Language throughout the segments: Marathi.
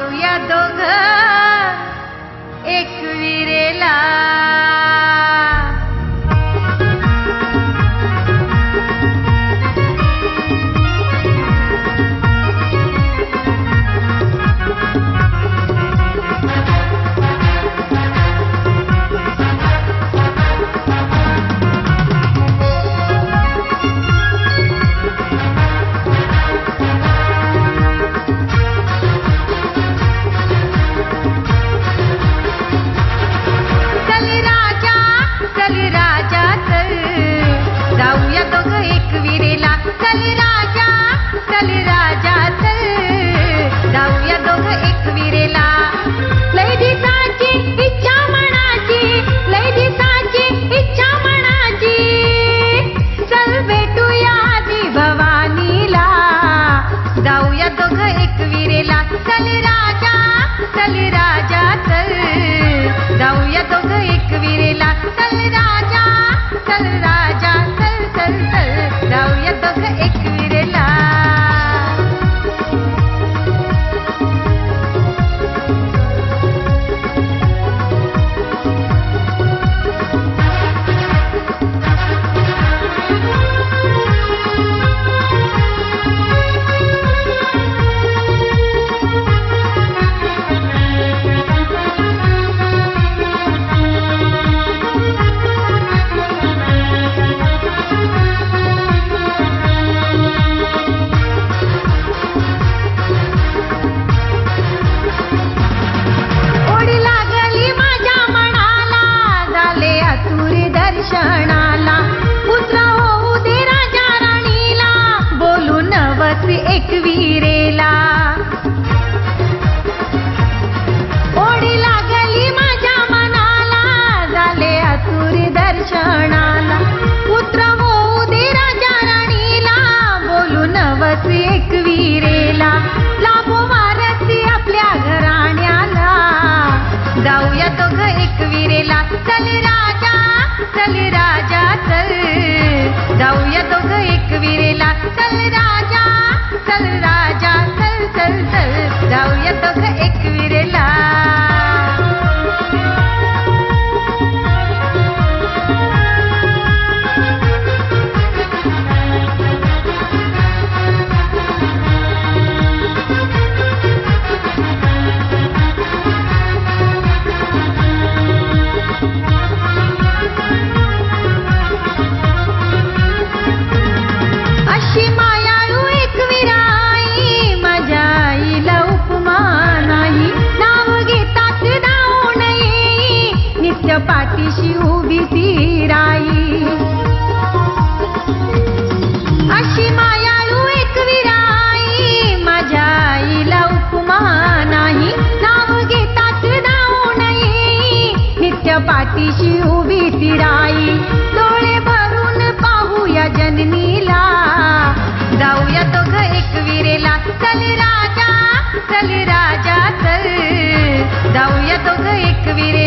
जाऊया दोघ एक विरेला. விரலாக்கு जाऊया दोघं एक विरे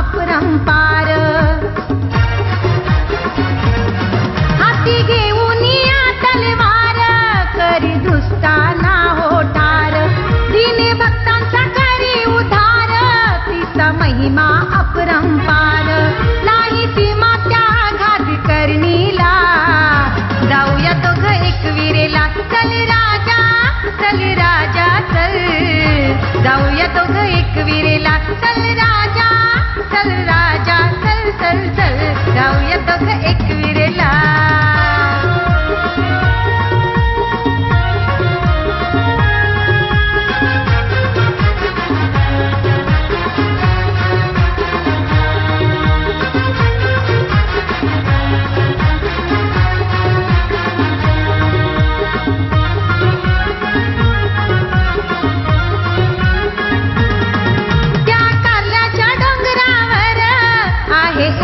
अपरंपार घेऊन या तलवार करी दुस्ताना होठार. दिने भक्तांचा करी उधार तिचा महिमा अपरंपार नाही सीमा त्या घात जाऊया तो घर एक राजा चल राजा चल. जाऊया तो घर एक विरे चल चल जाऊया दोघं एक विरे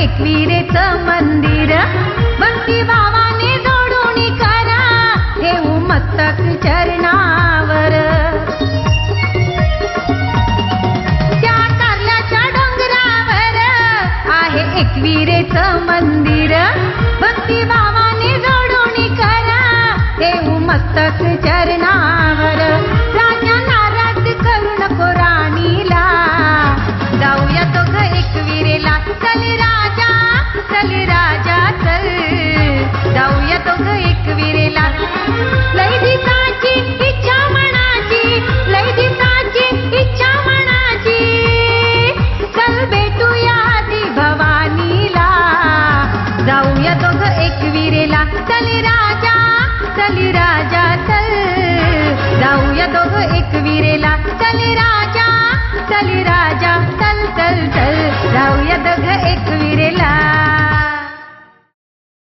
एकविरेच मंदिर. भक्ती भावाने जोडून करा. देऊ मस्तक चरणावर. त्या कारल्याच्या डोंगरावर आहे एकविरेच मंदिर. भक्ती भावाने जोडून करा. देऊ मस्तक चरणावर. चली राजा चल. जाऊया दोघं एक विरेला. चली राजा चल राजा चल चल चल. जाऊया दोघं एक विरेला.